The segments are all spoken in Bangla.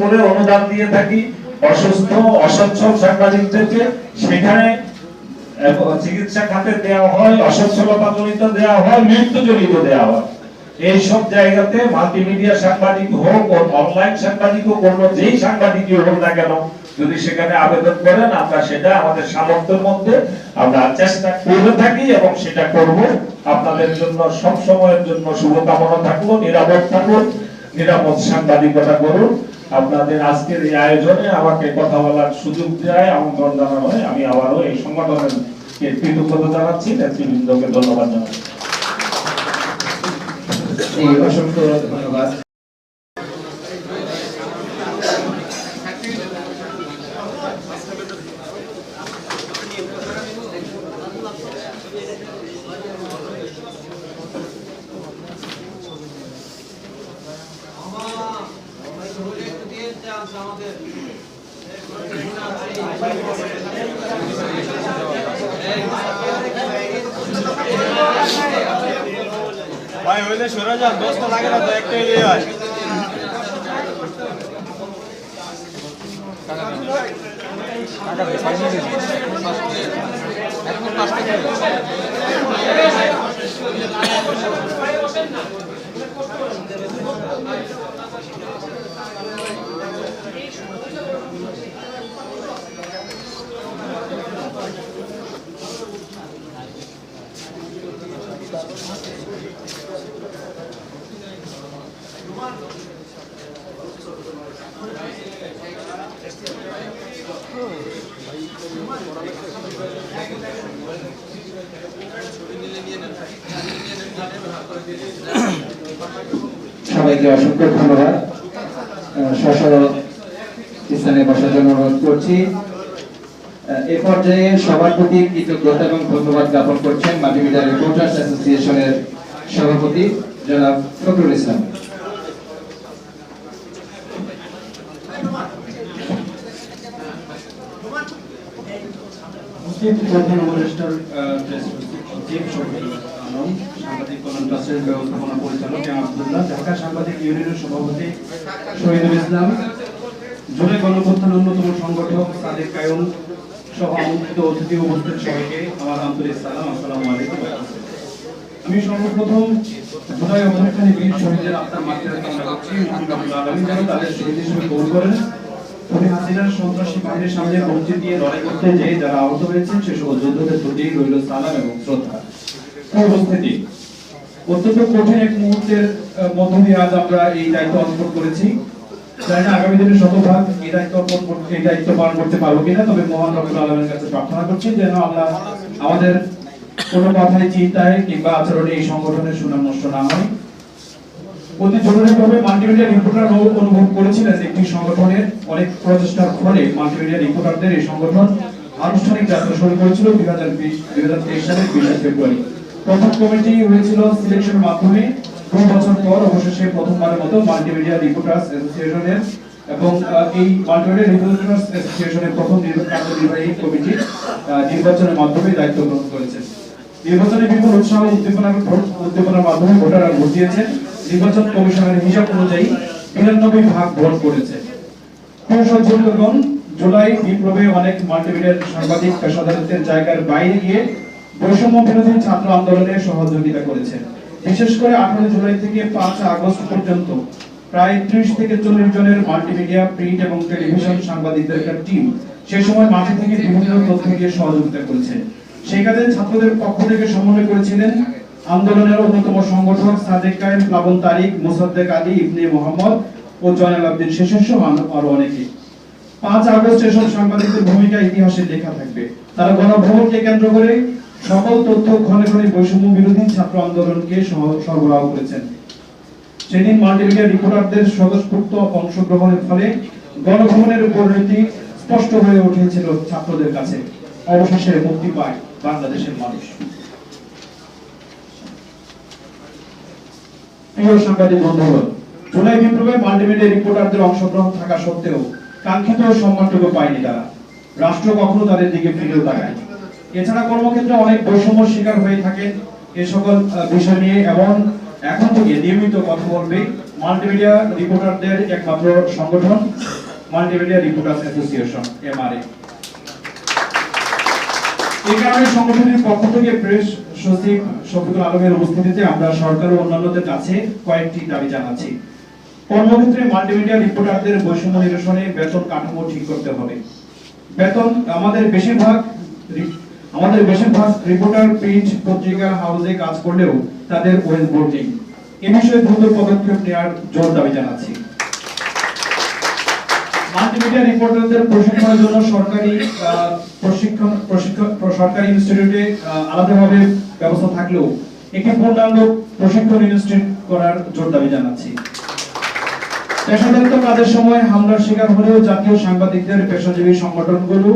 করে অনুদান দিয়ে থাকি, অসুস্থ অসচ্ছল সাংবাদিকদেরকে সেখানে চিকিৎসা খাতে দেওয়া হয়, অসচ্ছলতা জনিত দেওয়া হয়, মৃত্যু জনিত দেওয়া হয়। এই সব জায়গাতে মাল্টিমিডিয়া সাংবাদিক হোক অনলাইন সাংবাদিক হোক, অন্য যেই সাংবাদিকই হোক না কেন, যদি সেখানে আবেদন করেন, আমরা সেটা আমাদের সামর্থ্যের মধ্যে আমরা চেষ্টা করে থাকি এবং সেটা করব। আপনাদের জন্য সব সময়ের জন্য শুভকামনা থাকল নিরাপদ থাকুন, নিরাপদ সাংবাদিকতা করুন। আপনাদের আজকের এই আয়োজনে আমাকে কথা বলার সুযোগ দেয়, আমন্ত্রণ জানানো হয়। আমি আবারও এই সংগঠনের কৃতজ্ঞতা জানাচ্ছি, নেতৃবৃন্দকে ধন্যবাদ জানাচ্ছি। অসংখ্য ধন্যবাদ। হইলে সরে যান দোস্ত লাগে না তো একটাই এগিয়ে হয়। সবাইকে অসংখ্য ধন্যবাদ। স্ব স্থানে বসার জন্য অনুরোধ করছি। এ পর্যায়ে সবার প্রতি কৃতজ্ঞতা এবং ধন্যবাদ জ্ঞাপন করছেন মাল্টিমিডিয়া রিপোর্টার্স অ্যাসোসিয়েশনের সভাপতি জনাব ফখরুল ইসলাম। প্রধান উপদেষ্টার সাংবাদিক কল্যাণ ট্রাস্টের ব্যবস্থাপনা পরিচালক আব্দুল্লাহ ঢাকা সাংবাদিক ইউনিয়নের সভাপতি শহীদুল ইসলাম জুলাই গণপ্রধান অন্যতম সংগঠক সাদেক কায়ুম সহ অতিথি উপস্থিত সবাইকে আমার আন্তরিক সালাম, আসসালামু আলাইকুম। আমি সর্বপ্রথম জুলাই অভ্যুত্থানে বীর শহীদের আত্মার মাতৃকা কামনা করছি। মহান যেন তাদের শহীদ হিসেবে কবুল করেন। উনি হাসিনার সন্ত্রাসী বাহিনীর সামনে মসজিদ দিয়ে লড়াই করতে যে যারা আহত হয়েছেন, সে সকল যোদ্ধাদের প্রতি রইল সালাম এবং শ্রদ্ধা। উপস্থিতি? অত্যন্ত কঠিন এক মুহূর্তের মধ্য দিয়ে আজ আমরা এই দায়িত্ব অর্পণ করেছি। জানি না? আগামী দিনে শতভাগ এই দায়িত্ব অর্পণ করতে এই দায়িত্ব পালন করতে পারব কিনা? তবে মহান রব্বুল আলমের কাছে প্রার্থনা করছি যেন আমরা আমাদের কোনো কথায় চিন্তায় কিংবা আচরণে এই সংগঠনের সুনাম নষ্ট না হয়। অতি জরুরিভাবে মাল্টিমিডিয়া রিপোর্টার অনুভব করেছিলেন একটি সংগঠনের অনেক প্রচেষ্টার ফলে মাল্টিমিডিয়া রিপোর্টারদের এই সংগঠন আনুষ্ঠানিক যাত্রা শুরু করেছিল দুই হাজার বিশ দুই হাজার তেইশ সালের বিশে ফেব্রুয়ারি। প্রথম কমিটি হয়েছিল সিলেকশনের মাধ্যমে। দুই বছর পর অবশেষে প্রথমবারের মতো মাল্টিমিডিয়া রিপোর্টার্স অ্যাসোসিয়েশনের এবং এই মাল্টিমিডিয়া রিপোর্টার্স অ্যাসোসিয়েশনের প্রথম কার্যনির্বাহী কমিটি নির্বাচনের মাধ্যমে দায়িত্ব গ্রহণ করেছে। নির্বাচনে বিপুল উৎসাহ উদ্দীপনার উদ্দীপনার মাধ্যমে ভোটাররা ভোট দিয়েছেন নির্বাচন কমিশনের হিসাব অনুযায়ী বিরানব্বই ভাগ ভোট করেছে। কৌশলজনগণ জুলাই বিপ্লবে অনেক মাল্টিমিডিয়ার সাংবাদিক পেশাদারদের জায়গার বাইরে গিয়ে বৈষম্য বিরোধী ছাত্র আন্দোলনে সহযোগিতা করেছে। বিশেষ করে আঠারো জুলাই থেকে পাঁচ আগস্ট পর্যন্ত প্রায় ত্রিশ থেকে চল্লিশ জনের মাল্টিমিডিয়া, প্রিন্ট এবং টেলিভিশন সাংবাদিকদের একটা টিম সে সময় মাঠে থেকে বিভিন্ন তথ্য দিয়ে সহযোগিতা করেছে। কাজে ছাত্রদের পক্ষ থেকে সমন্বয় করেছিলেন আন্দোলনের অন্যতম সংগঠক সাদেক কায়েম, প্লাবন তারিক, মোসাদ্দেক আলী, ইবনে মোহাম্মদ ও জয়নাল আব্দিন শেষের সহ আরও অনেকে। পাঁচ আগস্ট এসব সাংবাদিকদের ভূমিকা ইতিহাসে লেখা থাকবে। তারা গণভবনকে কেন্দ্র করে সকল তথ্য ক্ষণে ক্ষণে বৈষম্য বিরোধী ছাত্র আন্দোলনকে সরবরাহ করেছেন। সেদিন মাল্টিমিডিয়া রিপোর্টারদের স্বতঃস্ফূর্ত অংশগ্রহণের ফলে গণভবনের পরিণতি স্পষ্ট হয়ে উঠেছিল ছাত্রদের কাছে। অবশেষে মুক্তি পায় বাংলাদেশের মানুষ। প্রিয় সাংবাদিক বন্ধুগণ, জুলাই বিপ্লবে মাল্টিমিডিয়া রিপোর্টারদের অংশগ্রহণ থাকা সত্ত্বেও কাঙ্ক্ষিত সম্মানটুকু পায়নি তারা। রাষ্ট্র কখনো তাদের দিকে ফিরেও তাকায় এছাড়া কর্মক্ষেত্রে অনেক বৈষম্য শিকার হয়ে থাকে এ সকল বিষয় নিয়ে, এবং এখন থেকে নিয়মিত কথা বলবে মাল্টিমিডিয়া রিপোর্টারদের একমাত্র সংগঠন, মাল্টিমিডিয়া রিপোর্টার্স অ্যাসোসিয়েশন, এমআরএ। এই কারণে সংগঠনের পক্ষ থেকে প্রেস সচিব শফিকুল আলমের উপস্থিতিতে আমরা সরকার ও অন্যান্যদের কাছে কয়েকটি দাবি জানাচ্ছি। কর্মক্ষেত্রে মাল্টিমিডিয়া রিপোর্টারদের বৈষম্য নিরসনে বেতন কাঠামো ঠিক করতে হবে। বেতন আমাদের বেশিরভাগ আমাদের বেশিরভাগ রিপোর্টার প্রিন্ট পত্রিকা হাউসে কাজ করলেও তাদের ওয়েজ বোর্ড এ বিষয়ে দ্রুত পদক্ষেপ নেওয়ার জোর দাবি জানাচ্ছি। মাল্টিমিডিয়া রিপোর্টারদের প্রশিক্ষণের জন্য সরকারি প্রশিক্ষণ প্রশিক্ষণ, সরকারি ইনস্টিটিউটে আলাদাভাবে ব্যবস্থা থাকলেও একটি পূর্ণাঙ্গ প্রশিক্ষণ ইনস্টিটিউট করার জোর দাবি জানাচ্ছি। পেশাদারিত্ব কাজের সময় হামলার শিকার হলেও জাতীয় সাংবাদিকদের পেশাজীবী সংগঠনগুলো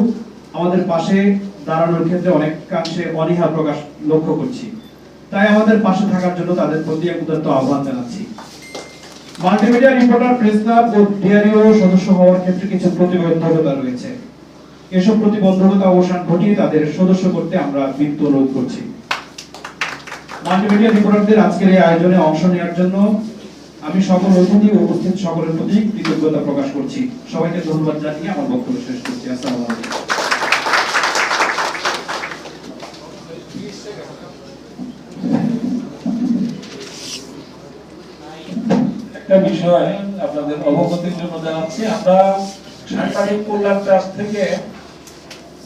আমাদের পাশে দাঁড়ানোর ক্ষেত্রে অনেকাংশে অনীহা প্রকাশ লক্ষ্য করছি। তাই আমাদের পাশে থাকার জন্য তাদের প্রতি উদাত্ত আহ্বান জানাচ্ছি। মাল্টিমিডিয়া রিপোর্টার, প্রেস ক্লাব ও ডিআরইও সদস্য হওয়ার ক্ষেত্রে কিছু প্রতিবন্ধকতা রয়েছে। এসব প্রতিবন্ধকতা অবসান ঘটিয়ে তাদের সদস্য করতে আমরা বিত্ত অনুরোধ করছি। মাল্টিমিডিয়া রিপোর্টারদের আজকের এই আয়োজনে অংশ নেওয়ার জন্য আমি সকল অতিথি উপস্থিত সকলের প্রতি কৃতজ্ঞতা প্রকাশ করছি। সবাইকে ধন্যবাদ জানিয়ে আমার বক্তব্য শেষ করছি। আসসালামু আলাইকুম। বিষয় আপনাদের অবগতির জন্য জানাচ্ছি। আমরা সাংবাদিক কল্যাণ ট্রাস্ট থেকে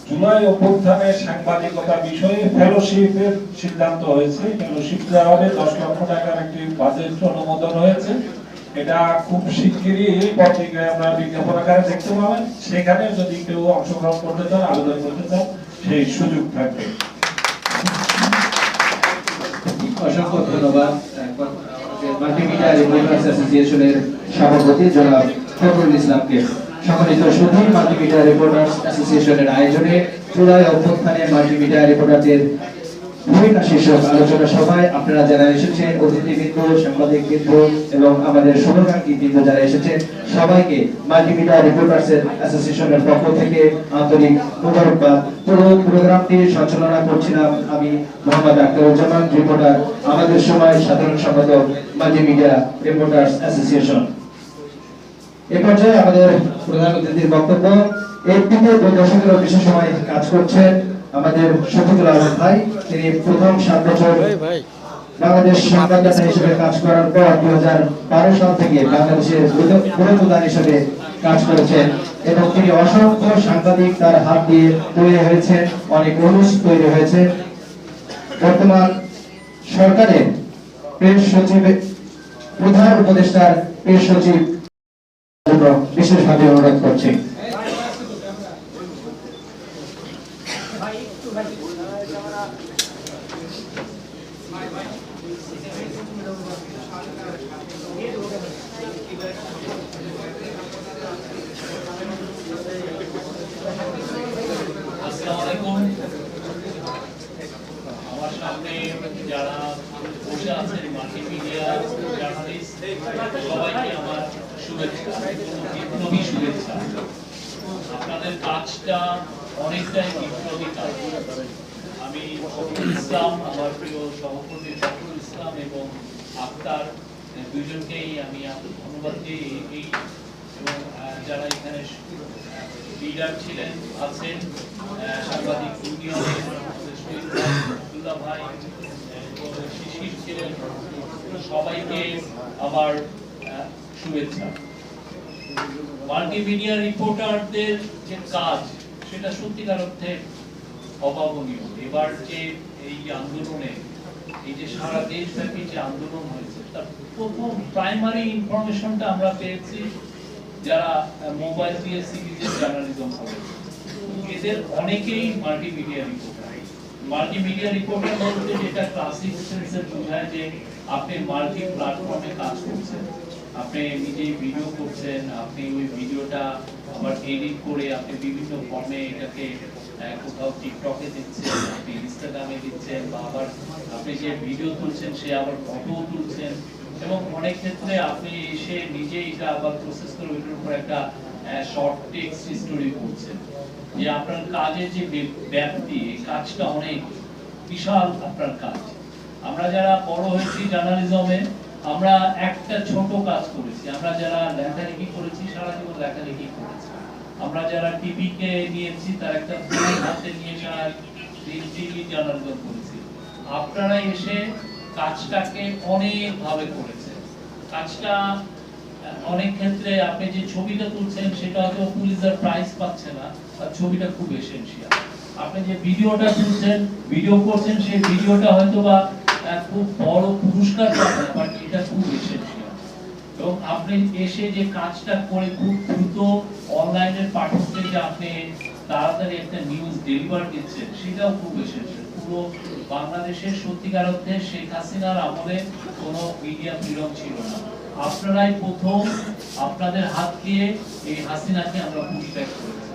জুলাই অভ্যুত্থানে সাংবাদিকতা বিষয়ে ফেলোশিপের সিদ্ধান্ত হয়েছে। ফেলোশিপ দেওয়া হবে দশ লক্ষ টাকার একটি বাজেট অনুমোদন হয়েছে। এটা খুব শিগগিরই পত্রিকায় আমরা বিজ্ঞাপন আকারে দেখতে পাবেন। সেখানে যদি কেউ অংশগ্রহণ করতে চান, আবেদন করতে চান, সেই সুযোগ থাকবে। অসংখ্য ধন্যবাদ। মাল্টিমিডিয়া রিপোর্টার্স অ্যাসোসিয়েশনের সভাপতি জনাব ইসলামকে সম্মানিত সুধী মাল্টিমিডিয়া রিপোর্টার্স অ্যাসোসিয়েশনের আয়োজনে জুলাই অভ্যুত্থানে মাল্টিমিডিয়া রিপোর্টারদের আমাদের আমি রিপোর্টার আমাদের সময় সাধারণ সম্পাদক মাল্টিমিডিয়া রিপোর্টার্স অ্যাসোসিয়েশন। এ পর্যায়ে আমাদের প্রধান অতিথির বক্তব্য এই থেকে দুই দশকেরও বেশি সময় কাজ করছেন আমাদের শফিকুল আলম ভাই তিনি প্রথম সাত বছর বাংলাদেশ সংবাদদাতা হিসেবে কাজ করার পর দুই হাজার বারো সাল থেকে বাংলাদেশের পুরো হিসেবে কাজ করেছেন এবং তিনি অসংখ্য সাংবাদিক তার হাত দিয়ে তৈরি হয়েছেন অনেক অনুষ তৈরি হয়েছে। বর্তমান সরকারের প্রেস সচিব প্রধান উপদেষ্টার প্রেস সচিব জন্য বিশেষভাবে অনুরোধ করছি আসসালামু আলাইকুম আমার সামনে যারা বসে আছেন মাল্টিমিডিয়া জার্নালিস্ট সবাইকে আমার শুভেচ্ছা বিপ্লবী শুভেচ্ছা আপনাদের কাজটা অনেকটাই বিপ্লবী কাজ আমি ফখরুল ইসলাম আমার প্রিয় সভাপতি ফখরুল ইসলাম এবং আক্তার দুজনকেই আমি ধন্যবাদ দিই এই এবং যারা এখানে লিডার ছিলেন আছেন সাংবাদিক ইউনিয়নের ভাই, শিশির ছিলেন সবাইকে আহ, শুভেচ্ছা। মাল্টিমিডিয়া রিপোর্টারদের যে কাজ সেটা সত্যিকার অর্থে অভাবনীয়। এবার যে এই আন্দোলনে এই যে সারা দেশব্যাপী যে আন্দোলন হয়েছে, তার প্রথম প্রাইমারি ইনফরমেশনটা আমরা পেয়েছি যারা মোবাইল দিয়ে জার্নালিজম করে। এদের অনেকেই মাল্টিমিডিয়া মাল্টিমিডিয়া যেটা ক্লাসিক সেন্সে বোঝায় যে আপনি মাল্টি প্ল্যাটফর্মে কাজ করছেন। আপনি নিজেই ভিডিও করছেন, আপনি ওই ভিডিওটা আবার এডিট করে আপনি বিভিন্ন ফর্মে এটাকে টিকটকে দিচ্ছেন আপনি ইনস্টাগ্রামে দিচ্ছেন, বা আবার আপনি যে ভিডিও তুলছেন, সে আবার ফটো তুলছেন। এবং অনেক ক্ষেত্রে আপনি নিজেই এটা আবার প্রসেস করে ওইটার উপর একটা শর্ট টেক্সট স্টোরি করছেন। যে আপনার কাজের যে ব্যাপ্তি কাজটা অনেক বিশাল আপনার কাজ। আমরা যারা বড় হয়েছি জার্নালিজমে আমরা একটা ছোট কাজ করেছি। আমরা যারা লেখালেখি করেছি, সারা জীবন লেখালেখি করেছি। আমরা যারা টিভি কে নিয়েছি, তার একটা হাতে নিয়ে সারা দিন টিভি জার্নালিজম করেছি। আপনারা এসে কাজটাকে অনেক ভাবে করেছেন। কাজটা অনেক ক্ষেত্রে আপনি যে ছবিটা তুলছেন, সেটা হয়তো পুলিশের প্রাইজ পাচ্ছে না, আর ছবিটা খুব এসেনশিয়াল আপনি যে ভিডিওটা তুলছেন ভিডিও করছেন, সেই ভিডিওটা হয়তো বা খুব বড় পুরস্কার পাবে বাট এটা খুব এসেনশিয়াল এবং আপনি এসে যে কাজটা করে খুব দ্রুত অনলাইনের পাঠকদের যে আপনি তাড়াতাড়ি একটা নিউজ ডেলিভার দিচ্ছেন, সেটাও খুব এসেনশিয়াল পুরো বাংলাদেশের সত্যিকার অর্থে শেখ হাসিনার আমলে কোনো মিডিয়া ফ্রিডম ছিল না। আপনারাই প্রথম আপনাদের হাত দিয়ে এই হাসিনাকে আমরা পুশব্যাক করেছি।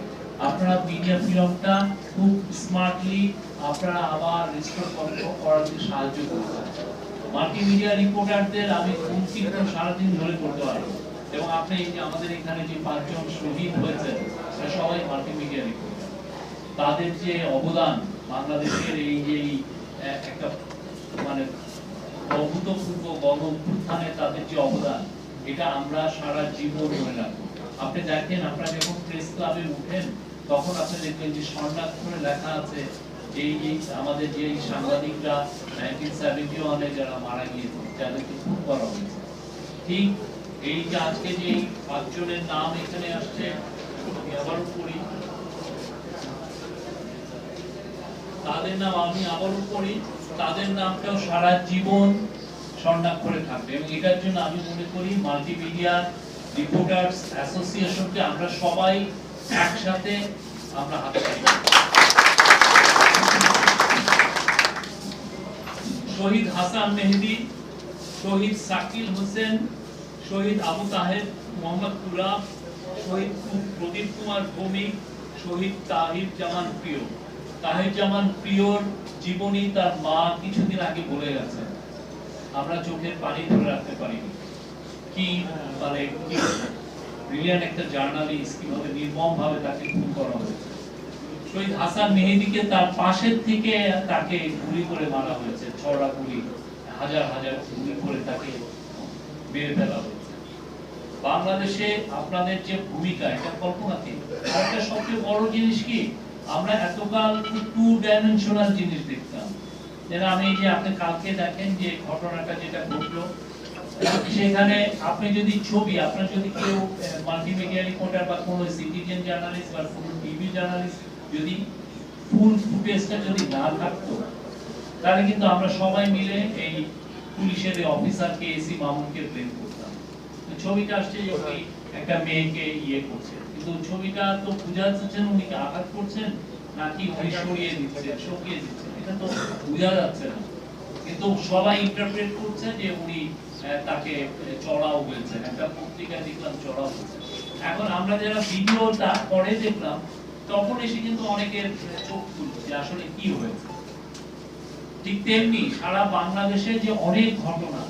আপনারা মিডিয়া ফ্রিডমটা খুব স্মার্টলি আপনারা আবার রিস্টোর করাতে সাহায্য করেছেন মাল্টিমিডিয়া রিপোর্টারদের আমি উনচিত্র সারাদিন ধরে করতে পারব। এবং আপনি এই যে আমাদের এখানে যে পাঁচজন শহীদ হয়েছে সবাই মাল্টিমিডিয়া রিপোর্টার। তাদের যে অবদান, বাংলাদেশের এই যে একটা মানে অভূতপূর্ব গণ অভ্যুত্থানে তাদের যে অবদান, এটা আমরা সারা জীবন মনে রাখব। আপনি দেখেন, আপনারা যখন প্রেস ক্লাবে উঠেন, তখন আপনি দেখবেন যে স্বর্ণাক্ষরে লেখা আছে এই আমাদের যে এই সাংবাদিকরা নাইনটিন সেভেন্টি ওয়ানে যারা মারা গিয়েছে, যাদেরকে খুন করা হয়েছে, ঠিক এই যে আজকে যে পাঁচজনের নাম এখানে আসছে, আমি আবারও পড়ি। তাদের নাম আমি আবারও পড়ি, তাদের নামটাও সারা জীবন স্বর্ণাক্ষরে থাকবে এবং এটার জন্য আমি মনে করি মাল্টিমিডিয়া রিপোর্টার্স অ্যাসোসিয়েশনকে আমরা সবাই একসাথে আমরা হাতে শহীদ হাসান মেহেদি, শহীদ সাকিল হোসেন, শহীদ আবু তাহের মোহাম্মদ তুরাব, শহীদ প্রদীপ কুমার ভৌমিক শহীদ তাহির জামান প্রিয়। তাহির জামান প্রিয়র জীবনী তার মা কিছুদিন আগে বলে গেছে আমরা চোখের পানি ধরে রাখতে পারিনি। কি মানে একটা জার্নালিস্ট, কীভাবে নির্মম ভাবে তাকে খুন করা হয়েছে। শহীদ হাসান মেহেদিকে তার পাশের থেকে তাকে গুলি করে মারা হয়েছে। ছড়া গুলি, হাজার হাজার গুলি করে তাকে মেরে ফেলা হয়েছে। বাংলাদেশে আপনাদের যে ভূমিকা, এটা কল্পনাতীত একটা সবচেয়ে বড় জিনিস কি? আমরা এতকাল টু ডাইমেনশনাল জিনিস দেখতাম। যেন আমি যে আপনি কালকে দেখেন যে ঘটনাটা যেটা ঘটলো, সেখানে আপনি যদি ছবি, আপনার যদি কেউ মাল্টিমিডিয়া রিপোর্টার বা কোনো সিটিজেন জার্নালিস্ট বা কোনো টিভি জার্নালিস্ট যদি ফুল ফুটেজটা যদি না থাকতো তাহলে কিন্তু আমরা সবাই মিলে এই পুলিশের অফিসারকে এসি মামুনকে ব্লেম করতাম। ছবিটা আসছে যে উনি একটা মেয়েকে ইয়ে করছে কিন্তু ছবিটা তো বোঝা যাচ্ছে উনি কি আঘাত করছেন? নাকি উনি সরিয়ে দিচ্ছেন সরিয়ে দিচ্ছেন? এটা তো বোঝা যাচ্ছে না। কিন্তু সবাই ইন্টারপ্রেট করছে যে উনি তাকে চড়াও বলছেন। একটা পত্রিকা দেখলাম চড়াও বলছেন। এখন আমরা যারা ভিডিওটা পরে দেখলাম তখন এসে কিন্তু অনেকের চোখ খুলছে যে আসলে কি হয়েছে। ঠিক তেমনি সারা বাংলাদেশে যে অনেক ঘটনা,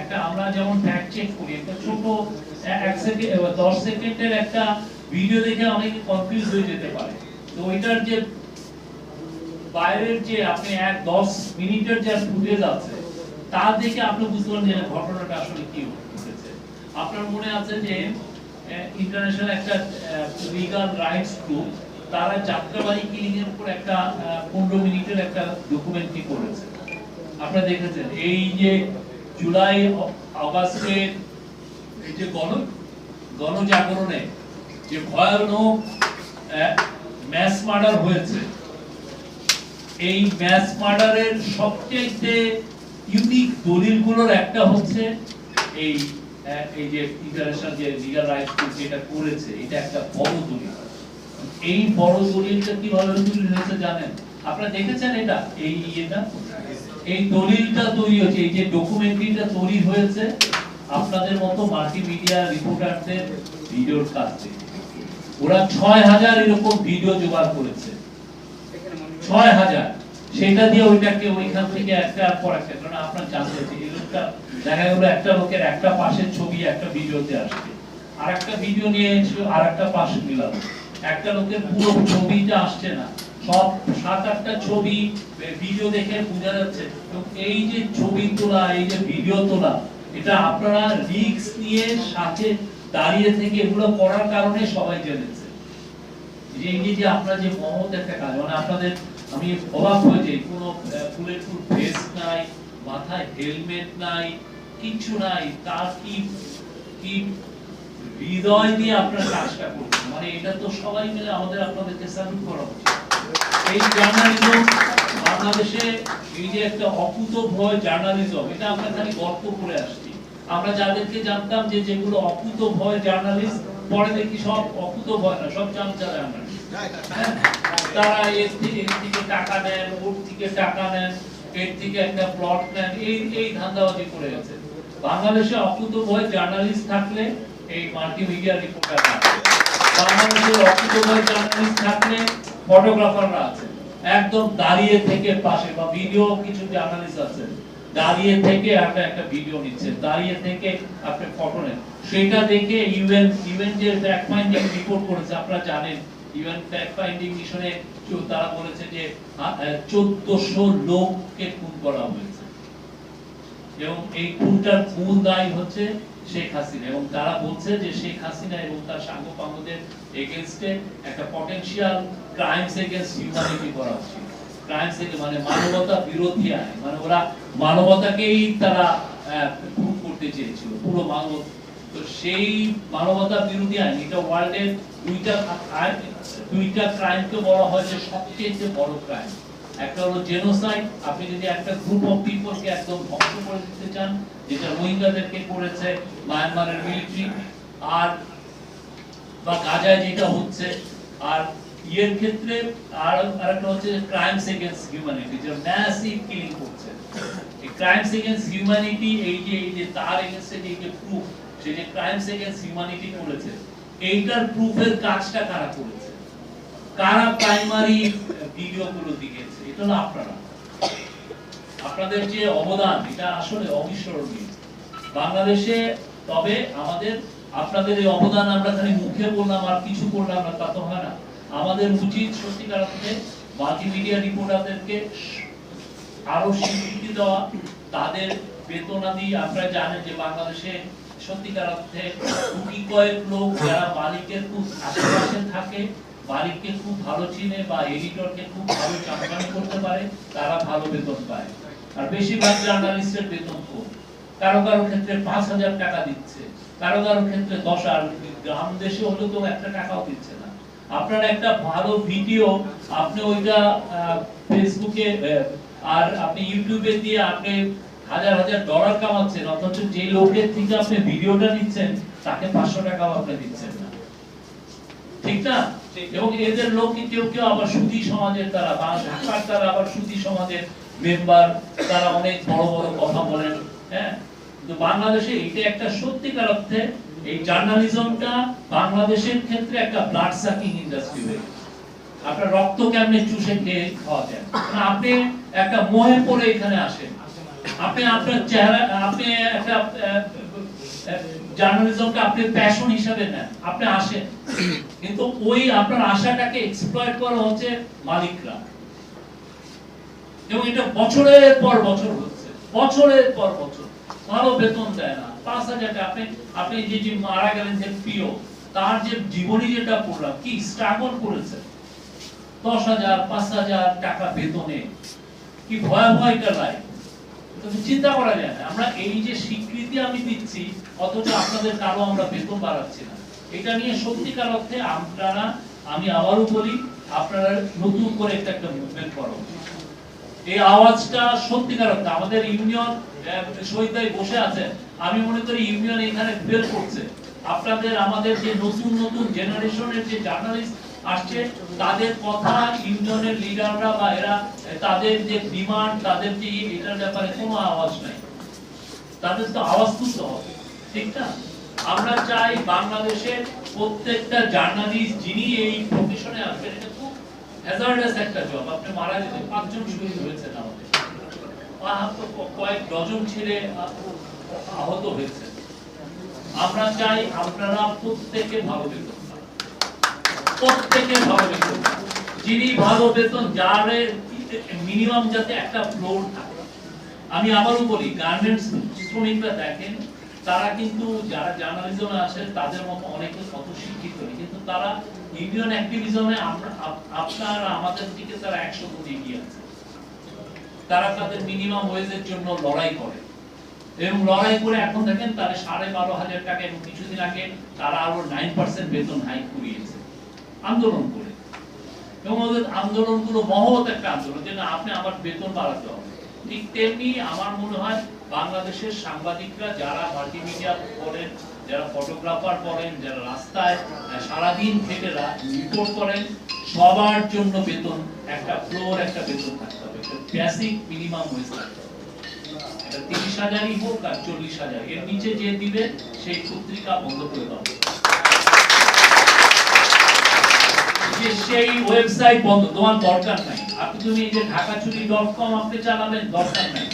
একটা আমরা যেমন ফ্যাক্ট চেক করি, একটা ছোট এক সেকেন্ড দশ সেকেন্ডের একটা ভিডিও দেখে অনেকে কনফিউজ হয়ে যেতে পারে। তো ওইটার যে বাইরের যে আপনি এক দশ মিনিটের যে ফুটেজ আছে, তা দেখে আপনি বুঝতে পারেন যে ঘটনাটা আসলে কি ঘটেছে আপনার মনে আছে যে ইন্টারন্যাশনাল একটা লিগাল রাইটস গ্রুপ তারা যাত্রাবাড়ি কিলিং উপর একটা পনেরো মিনিটের একটা ডকুমেন্টারি করেছে। আপনারা দেখেছেন, এই যে জুলাই আগস্টের এই যে গণ, গণজাগরণে যে ভয়ানক ম্যাস মার্ডার হয়েছে, এই ম্যাস মার্ডারের সবচেয়ে ইউনিক দলিলগুলোর একটা হচ্ছে এই এই যে ইন্টারন্যাশনাল যে লিগাল রাইটস যেটা করেছে, এটা একটা বড় দলিল। এই বড় দলিলটা কীভাবে দলিল হয়েছে জানেন? আপনারা দেখেছেন এটা? এই এটা এই দলিলটা তৈরি হয়েছে এই যে ডকুমেন্টারিটা তৈরি হয়েছে, আপনাদের মতো মাল্টিমিডিয়া রিপোর্টারদের ভিডিওর কাছ। ওরা ছয় হাজার এরকম ভিডিও জোগাড় করেছে। ছয় হাজার। সেটা দিয়ে ওইটাকে ওইখান থেকে একটা পর একটা, কারণ আপনার জানতে হচ্ছে এই লোকটা দেখা গেলো একটা লোকের একটা পাশের ছবি, একটা ভিডিওতে আসছে। আর একটা ভিডিও নিয়ে এসে আর একটা পাশে মিলাবো একটা লোকের পুরো ছবিটা আসছে না। সব সাত, আটটা ছবি ভিডিও দেখে বোঝা যাচ্ছে। তো এই যে ছবি তোলা, এই যে ভিডিও তোলা, এটা আপনারা রিস্ক নিয়ে সাথে দাঁড়িয়ে থেকে এগুলো করার কারণে সবাই জেনেছে। যে এই যে আপনারা যে মহৎ একটা কাজ মানে আপনাদের, আমি অবাক হয়ে যাই, কোনো ফুলের ফুল ভেস্ট নাই, মাথায় হেলমেট নাই কিচ্ছু নাই, তার কি কি হৃদয় দিয়ে আপনার কাজটা মানে এটা তো সবাই মিলে আমাদের আপনাদেরকে করা উচিত। এই জার্নালিজম বাংলাদেশে এই যে একটা অকুত ভয় জার্নালিজম এটা আমরা খালি করে আসছি। আমরা যাদেরকে জানতাম যে যেগুলো অকুত ভয় জার্নালিস্ট পরে দেখি সব অকুত ভয় না সব হ্যাঁ? তারা এর থেকে টাকা নেন, ওর থেকে টাকা নেন, এর থেকে একটা প্লট নেন, এই এই ধান্দাবাজি করে গেছে। বাংলাদেশে অকুত ভয় জার্নালিস্ট থাকলে এই মাল্টিমিডিয়া রিপোর্টার আছে বাংলাদেশের অকুত ভয় জার্নালিস্ট থাকলে ফটোগ্রাফাররা আছে একদম দাঁড়িয়ে থেকে পাশে বা ভিডিও কিছু জার্নালিস্ট আছে দাঁড়িয়ে থেকে আপনি একটা ভিডিও নিচ্ছেন। দাঁড়িয়ে থেকে আপনি ফটো নেন। সেটা দেখে ইউএন ইউএন যে ফ্যাক্ট ফাইন্ডিং রিপোর্ট করেছে, আপনারা জানেন ইউএন ফ্যাক্ট ফাইন্ডিং মিশনে তারা বলেছে যে চোদ্দশো লোককে খুন করা হয়েছে। এবং এই খুনটার মূল দায়ী হচ্ছে শেখ হাসিনা এবং তারা বলছে যে শেখ হাসিনা এবং তার সাঙ্গপাঙ্গদের এগেনস্টে একটা পটেনশিয়াল ক্রাইমস এগেনস্ট হিউম্যানিটি করা উচিত। ক্রাইমস মানে মানবতা বিরোধী আইন মানে ওরা মানবতাকেই তারা প্রুভ করতে চেয়েছিল, পুরো মানব, তো সেই মানবতা বিরোধী আইন, এটা ওয়ার্ল্ডের দুইটা দুইটা ক্রাইমকে বলা হয় যে সবচেয়ে বড় ক্রাইম একটা হলো জেনোসাইড আপনি যদি একটা গ্রুপ অফ পিপলকে একদম ধ্বংস করে দিতে চান, যেটা রোহিঙ্গাদেরকে করেছে মায়ানমারের মিলিটারি আর বা গাজায় যেটা হচ্ছে, আর ইয়ের ক্ষেত্রে আর আরেকটা হচ্ছে ক্রাইমস এগেইনস্ট হিউম্যানিটি যে ম্যাসিভ কিলিং করছে এই ক্রাইমস এগেইনস্ট হিউম্যানিটি এই যে এই যে তার এগেইনস্টে যে যে প্রুফ সে যে ক্রাইমস এগেইনস্ট হিউম্যানিটি করেছে, এইটার প্রুফের কাজটা কারা করেছে? কারা প্রাইমারি ভিডিও গুলো দিয়েছে? এটা হলো আপনারা। আপনাদের যে অবদান, এটা আসলে অবিস্মরণীয়। বাংলাদেশে তবে আমাদের, আপনাদের এই অবদান আমরা খালি মুখে বললাম, আর কিছু করলাম না, তা তো হয় না। আমাদের উচিত সত্যিকার অর্থে মাল্টিমিডিয়া রিপোর্টারদেরকে আরও স্বীকৃতি দেওয়া, তাদের বেতনাদি আপনারা জানেন যে বাংলাদেশে সত্যিকার অর্থে কয়েক লোক যারা মালিকের আশেপাশে থাকে মালিককে খুব ভালো চিনে বা এডিটরকে খুব ভালো চাকরি করতে পারে, তারা ভালো বেতন পায়। আর বেশিরভাগ জার্নালিস্টের বেতন কম। কারও কারও ক্ষেত্রে পাঁচ হাজার টাকা দিচ্ছে, কারও কারও ক্ষেত্রে দশ আর গ্রাম দেশে হলে তো একটা টাকাও দিচ্ছে না। আপনার একটা ভালো ভিডিও, আপনি ওইটা ফেসবুকে আর আপনি ইউটিউবে দিয়ে আপনি হাজার হাজার ডলার কামাচ্ছেন, অথচ যে লোকের থেকে আপনি ভিডিওটা নিচ্ছেন, তাকে পাঁচশো টাকাও আপনি দিচ্ছেন না। ঠিক না? এবং এদের লোক কেউ কেউ আবার সুধী সমাজের তারা ঢাকার তারা আবার সুধী সমাজের মেম্বার, তারা অনেক বড় বড় কথা বলেন হ্যাঁ? কিন্তু বাংলাদেশে এটা একটা সত্যিকার অর্থে এই জার্নালিজমটা বাংলাদেশের ক্ষেত্রে একটা ব্লাড সাকিং ইন্ডাস্ট্রি হয়ে। আপনার রক্ত কেমনে চুষে খেয়ে খাওয়া যায়? কারণ আপনি একটা মোহে পড়ে এখানে আসেন। আপনি আপনার চেহারা, আপনি একটা জার্নালিজমকে আপনি প্যাশন হিসাবে নেন, আপনি আসেন। কিন্তু ওই আপনার আশাটাকে এক্সপ্লয়েট করা হচ্ছে মালিকরা। এবং এটা বছরের পর বছর হচ্ছে, বছরের পর বছর। ভালো বেতন দেয় না। পাঁচ হাজার টাকা, আপনি আপনি যে যে মারা গেলেন যে প্রিয়, তার যে জীবনী যেটা পড়লাম, কি স্ট্রাগল করেছে? দশ হাজার, পাঁচ হাজার টাকা বেতনে, কি ভয়াবহ একটা লাইফ চিন্তা করা যায় না। আমরা এই যে স্বীকৃতি আমি দিচ্ছি, অথচ আপনাদের কারও আমরা বেতন বাড়াচ্ছি না। এটা নিয়ে সত্যিকার অর্থে আপনারা, আমি আবারও বলি, আপনারা নতুন করে একটা একটা মুভমেন্ট করা। এই আওয়াজটা সত্যিকার অর্থে আমাদের ইউনিয়ন শহীদ বসে আছে আমি মনে করি ইউনিয়ন এখানে ফেল করছে। আপনাদের, আমাদের যে নতুন নতুন জেনারেশনের যে জার্নালিস্ট আসছে তাদের কথা ইউনিয়নের লিডাররা বা এরা তাদের যে ডিমান্ড তাদের যে এটার ব্যাপারে কোনো আওয়াজ নাই। তাদের তো আওয়াজ তুলতে হবে ঠিক না? আমরা চাই বাংলাদেশের প্রত্যেকটা জার্নালিস্ট যিনি এই প্রফেশনে আসবেন এটা খুব হ্যাজার্ডাস একটা জব আপনি মারা যেতে পাঁচজন শহীদ হয়েছেন আমাদের। আহত কয়েক ডজন ছেলে আহ, আহত হয়েছে আমরা চাই আপনারা প্রত্যেকে ভালো বেতন পান। প্রত্যেকে ভালো বেতন যিনি ভালো বেতন, যার মিনিমাম যাতে একটা ফ্লোর থাকে। আমি আবারও বলি গার্মেন্টস শ্রমিকরা দেখেন, তারা কিন্তু যারা জার্নালিজমে আছে তাদের মতো অনেকে অত শিক্ষিত নেই। কিন্তু তারা ইউনিয়ন অ্যাক্টিভিজমে আপনার আমাদের দিকে তারা একশো গুণ এগিয়ে আছে। তারা তাদের মিনিমাম ওয়েজের জন্য লড়াই করে। এবং লড়াই করে এখন দেখেন তারা সাড়ে বারো হাজার টাকা এবং কিছুদিন আগে তারা আরও নাইন পার্সেন্ট বেতন হাইক করিয়েছে। আন্দোলন করে। এবং ওদের আন্দোলনগুলো মহৎ একটা আন্দোলন যে না আপনি আমার বেতন বাড়াতে হবে। ঠিক তেমনি আমার মনে হয় বাংলাদেশের সাংবাদিকরা যারা মাল্টিমিডিয়া করেন যারা ফটোগ্রাফার করেন যারা রাস্তায় সারাদিন থেকে রিপোর্ট করেন, সবার জন্য বেতন, একটা ফ্লোর একটা বেতন থাকতে হবে। বেসিক মিনিমাম ওয়েজ থাকতে হবে। এটা তিরিশ হাজারই হোক আর চল্লিশ হাজার। এর নিচে যে দিবে, সেই পত্রিকা বন্ধ করে দেওয়া হবে। যে সেই ওয়েবসাইট বন্ধ, তোমার দরকার নাই। আপনি তুমি এই যে ঢাকাচুরি ডট কম আপনি চালাবেন দরকার নাই।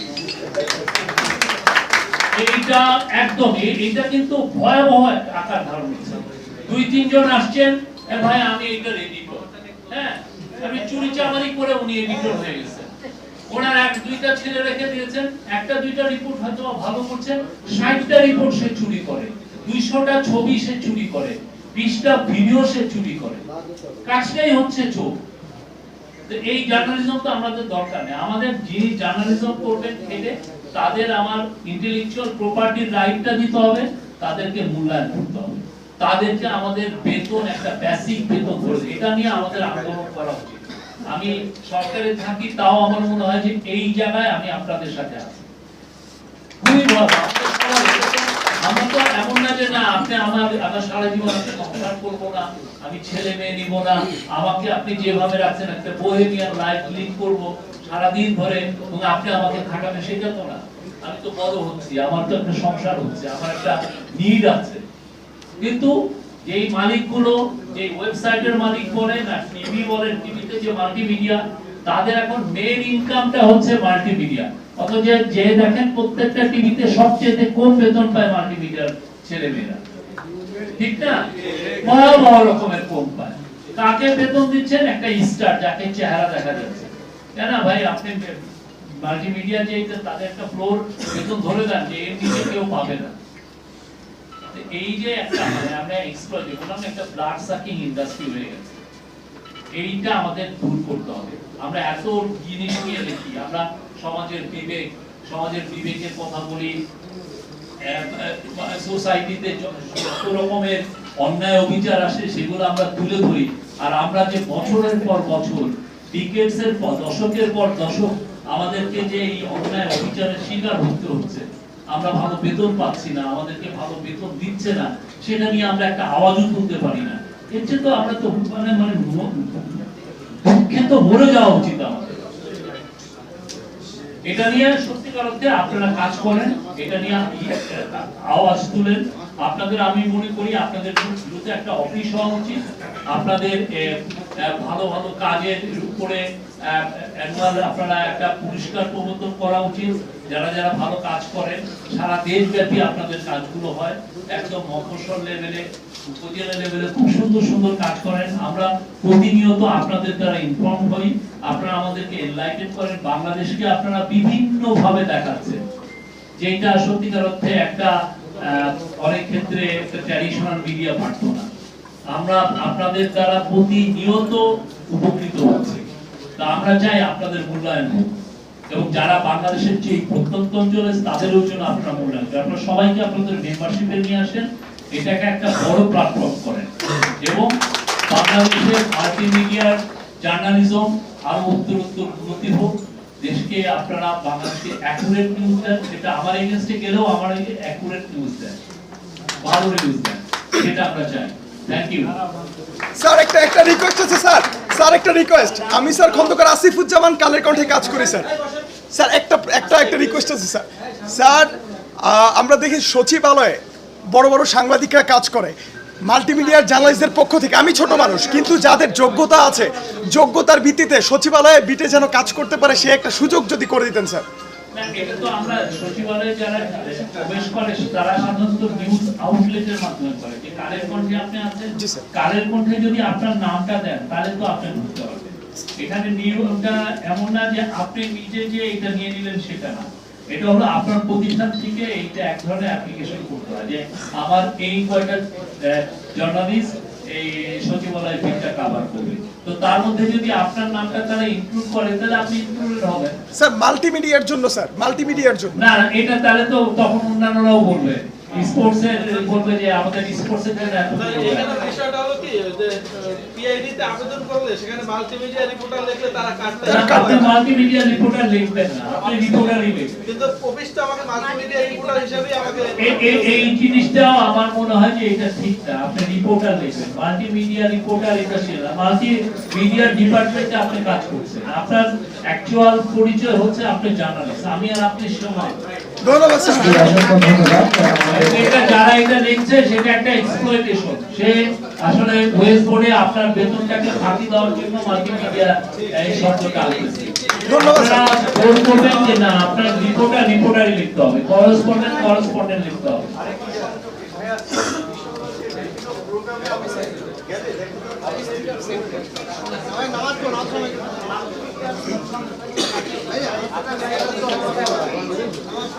এইটা একদম এ- এটা কিন্তু ভয়াবহ আকার ধারণ করছে। দুই, তিনজন আসছেন ভাই, আমি রেডি হ্যাঁ? আমি চুরি চামারি করে উনি এডিটর হয়ে গেছেন। ওনার এক, দুইটা ছেলে রেখে দিয়েছেন, একটা, দুইটা রিপোর্ট হয়তো ভালো করছেন, ষাটটা রিপোর্ট সে চুরি করে। দুইশোটা ছবি সে চুরি করে। বিশটা ভিডিও সে চুরি করে। কাজটাই হচ্ছে এই জার্নালিজম তো আমাদের দরকার নেই। আমাদের যিনি জার্নালিজম করবেন খেলে তাদের আমার ইন্টেলেকচুয়াল প্রপার্টির রাইটটা দিতে হবে, তাদেরকে মূল্যায়ন করতে হবে। তাদেরকে আমাদের বেতন, একটা বেসিক বেতন এটা নিয়ে আমাদের আন্দোলন করা উচিত। আমি সরকারে থাকি, তাও আমার মনে হয় যে এই জায়গায় আমি আপনাদের সাথে আছি। খুবই ভালো আপনাদের সবার এরকম- আমার যে আমি সারাদিন ধরে, এবং আপনি আমাকে খাটাবেন সেটা তো না। আমি তো বড় হচ্ছি, আমার তো একটা সংসার হচ্ছে, আমার একটা নিড আছে। কিন্তু যেই মালিকগুলো যে ওয়েবসাইটের মালিক বলেন, আর টিভি বলেন টিভিতে যে মাল্টিমিডিয়া তাদের এখন মেন ইনকামটা হচ্ছে মাল্টিমিডিয়া যে দেখেন প্রত্যেকটা টিভিতে সবচেয়ে কম বেতন পায় ঠিক না? ভয়াবহ রকমের কম পায়। কাকে বেতন দিচ্ছেন? একটা স্টার যাকে চেহারা দেখা যাচ্ছে। কেন ভাই? আপনি যে তাদের একটা ফ্লোর বেতন ধরে দেন যে এর নিচে কেউ পাবে না। এই যে একটা মানে আমরা বললাম, একটা ব্লাড সাকিং ইন্ডাস্ট্রি হয়ে গেছে। এইটা আমাদের দূর করতে হবে। আমরা এত জিনিস নিয়ে দেখি, আমরা সমাজের বিবেক, সমাজের বিবেকের কথা বলি সোসাইটিতে যত রকমের অন্যায় অবিচার আসে, সেগুলো আমরা তুলে ধরি। আর আমরা যে বছরের পর বছর ডিকেটস এর পর, দশকের পর দশক, আমাদেরকে যে এই অন্যায় অবিচারের শিকার হতে হচ্ছে, আমরা ভালো বেতন পাচ্ছি না, আমাদেরকে ভালো বেতন দিচ্ছে না, সেটা নিয়ে আমরা একটা আওয়াজও তুলতে পারি না। এর চেয়ে তো আমরা তো মানে মানে দুঃখে তো মরে যাওয়া উচিত আমাদের। এটা নিয়ে সত্যিকার অর্থে আপনারা কাজ করেন, এটা নিয়ে আওয়াজ তুলেন। আপনাদের আমি মনে করি আপনাদের দ্রুত একটা অফিস হওয়া উচিত। আপনাদের ভালো ভালো কাজের উপরে আপনারা একটা পুরস্কার প্রবর্তন করা উচিত। যারা যারা ভালো কাজ করেন, সারা দেশব্যাপী আপনাদের কাজগুলো হয়। একদম মফস্বল লেভেলে উপজেলা লেভেলে খুব সুন্দর সুন্দর কাজ করেন। আমরা প্রতিনিয়ত আপনাদের দ্বারা ইনফর্ম হই। আপনারা আমাদেরকে এনলাইটেন করেন, বাংলাদেশকে আপনারা বিভিন্ন ভাবে দেখাচ্ছেন। যেটা সত্যিকার অর্থে একটা অনেক ক্ষেত্রে একটা ট্র্যাডিশনাল মিডিয়া পারতো না আমরা আপনাদের দ্বারা প্রতিনিয়ত উপকৃত হচ্ছি। তা আমরা চাই আপনাদের মূল্যায়ন হোক। এবং যারা বাংলাদেশের যে প্রত্যন্ত অঞ্চলে তাদেরও জন্য আপনারা মূল্যায়ন করেন। আপনারা সবাইকে আপনাদের মেম্বারশিপে নিয়ে আসেন। এটাকে একটা বড় প্ল্যাটফর্ম করেন। এবং বাংলাদেশের মাল্টিমিডিয়ার জার্নালিজম আরও উত্তর উত্তর উন্নতি হোক। দেশকে আপনারা বাংলাদেশকে অ্যাকুরেট নিউজ দেন। সেটা আমার এগেনস্টে গেলেও আমার অ্যাকুরেট নিউজ দেন। ভালো নিউজ দেন। সেটা আমরা চাই। থ্যাংক ইউ স্যার, একটা একটা রিকোয়েস্ট আছে, স্যার। স্যার, একটা রিকোয়েস্ট আমি, স্যার, খন্দকার আসিফুজ্জামান কালের কণ্ঠে কাজ করি, স্যার। স্যার, একটা একটা একটা রিকোয়েস্ট আছে, স্যার। স্যার আমরা দেখি সচিবালয়ে বড় বড় সাংবাদিকরা কাজ করে। মাল্টিমিডিয়ার জার্নালিস্টদের পক্ষ থেকে আমি ছোট মানুষ কিন্তু যাদের যোগ্যতা আছে যোগ্যতার ভিত্তিতে সচিবালয়ে বিটে যেন কাজ করতে পারে সে একটা সুযোগ যদি করে দিতেন স্যার। এখানে নিয়মটা এমন না যে আপনি নিজে যে এটা নিয়ে নিলেন সেটা না। এটা হলো আপনার প্রতিষ্ঠান থেকে এইটা এক ধরনের অ্যাপ্লিকেশন করতে হয়। যে আমার এই কয়টা জার্নালিস্ট এই সচিবালয় ফিটটা কভার করবে। তো তার মধ্যে যদি আপনার নামটা তারা ইনক্লুড করে তাহলে আপনি ইনক্লুডেড হবেন। স্যার মাল্টিমিডিয়ার জন্য স্যার মাল্টিমিডিয়ার জন্য। না না, এটা তাহলে তো তখন অন্যান্যরাও বলবে। স্পোর্টস এর বলবে যে আমাদের স্পোর্টস এর জন্য এখানে বিষয়টা হলো কি যে পিআইডি তে আবেদন করলে সেখানে মাল্টিমিডিয়া রিপোর্টার লিখলে তারা কাটতে মাল্টিমিডিয়া রিপোর্টার লিখবেন না? আপনি রিপোর্টারই লিখবেন। কিন্তু অফিস তো আমাকে মাল্টিমিডিয়া রিপোর্টার হিসেবেই আমাকে এই- এই- জিনিসটাও আমার মনে হয় যে এটা ঠিক না। আপনি রিপোর্টার লিখবেন। মাল্টিমিডিয়া রিপোর্টার এটা ছিল মাল্টিমিডিয়া ডিপার্টমেন্টে আপনি কাজ করছেন। আপনার অ্যাকচুয়াল পরিচয় হচ্ছে আপনি জার্নালিস্ট আমি আর আপনি সমান। ধন্যবাদ যারা এটা লিখছে সেটা একটা এক্সপ্লয়টেশন সে আসলে ওয়েস্ট বোর্ডে আপনার বেতনটাকে ফাঁকি দেওয়ার জন্য মাল্টিমিডিয়া এই শব্দটা আনতেছে ধন্যবাদ স্যার। আপনারা জোর করবেন যে না আপনার রিপোর্টার রিপোর্টারই লিখতে হবে করেসপন্ডেন্ট করেসপন্ডেন্ট লিখতে হবে।